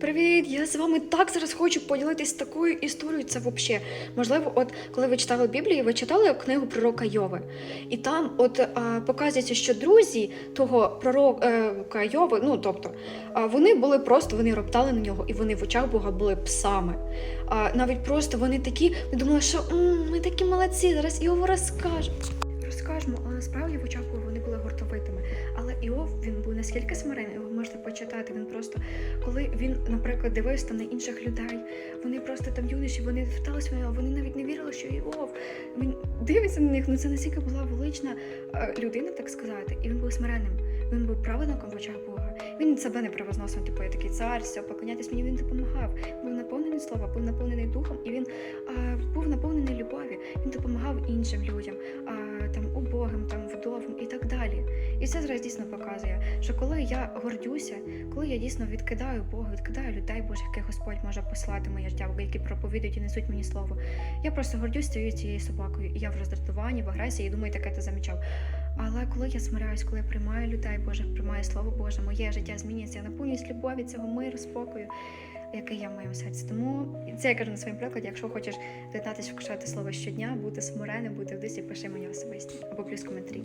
Привіт! Я з вами так зараз хочу поділитись такою історією. Це взагалі. Можливо, от коли ви читали Біблію, ви читали книгу пророка Йови. І там от а, показується, що друзі того пророка Йови, ну тобто, а, вони були просто, вони роптали на нього, і вони в очах Бога були псами. А, навіть просто вони такі, ми думали, що «М, ми такі молодці, зараз Йову розкажемо. Розкажемо, але насправді в очах Бога вони були гуртовитими. Але Іов він був наскільки смиренний, ви можете почитати. Він просто, коли він, наприклад, дивився там на інших людей, вони просто там юніші, вони верталися, в нього, вони навіть не вірили, що Іов. Він дивиться на них. Ну це настільки була велична е, людина, так сказати, і він був смиренним. Він був праведником в очах Бога. Він себе не превозносив, типу я такий цар, все, поклонятись мені. Він допомагав. Був наповнений слова, був наповнений духом, і він е, був наповнений любов'ю. Він допомагав іншим людям, е, там убогим, там вдовим і так далі. І це зараз дійсно показує, що коли я гордюся, коли я дійсно відкидаю Бога, відкидаю людей Божих, яких Господь може послати моє життя, які проповідують і несуть мені слово. Я просто гордюсь стою цією собакою, і я в роздратуванні, в агресії, і думаю, таке ти замічав. Але коли я смиряюсь, коли я приймаю людей Божих, приймаю слово Боже, моє життя змінюється, я наповнююсь любові, цього миру, спокою, який є в моєму серці. Тому це я кажу на своєму прикладі. Якщо хочеш доєднатися, вкушати слово щодня, бути смиреним, бути в дусі, пиши мені особисті або плюс коментарі.